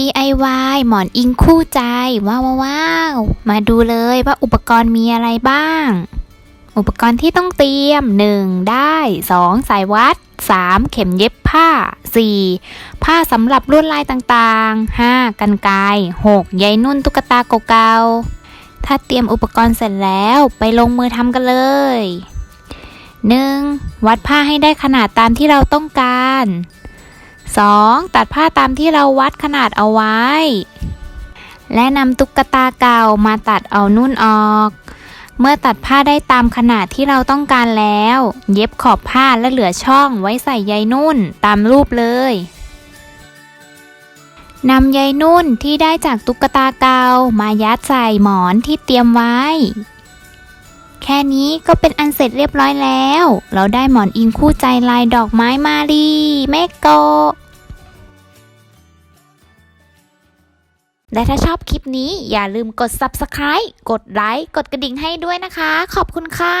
DIY หมอนอิงคู่ใจ ว้าวว้าวมาดูเลยว่าอุปกรณ์มีอะไรบ้าง อุปกรณ์ที่ต้องเตรียม 1. ได้ 2. สายวัด 3. เข็มเย็บผ้า 4. ผ้าสำหรับลวดลายต่างๆ 5. กันไกร 6. ใยนุ่นตุ๊กตาเก่าๆ ถ้าเตรียมอุปกรณ์เสร็จแล้วไปลงมือทำกันเลย 1. วัดผ้าให้ได้ขนาดตามที่เราต้องการ 2. ตัดผ้าตามที่เราวัดขนาดเอาไว้ และนำตุ๊กตาเก่ามาตัดเอานุ่นออก เมื่อตัดผ้าได้ตามขนาดที่เราต้องการแล้ว เย็บขอบผ้าและเหลือช่องไว้ใส่ใยนุ่นตามรูปเลยนำใยนุ่นที่ได้จากตุ๊กตาเก่ามายัดใส่หมอนที่เตรียมไว้ ค่นี้ก็เป็นอันเสร็จเรียบร้อยแล้ว เราได้หมอนอิงคู่ใจลายดอกไม้มารีเมโกและถ้าชอบคลิปนี้อย่าลืมกด subscribe กดไลค์ กดกระดิ่งให้ด้วยนะคะ ขอบคุณค่ะ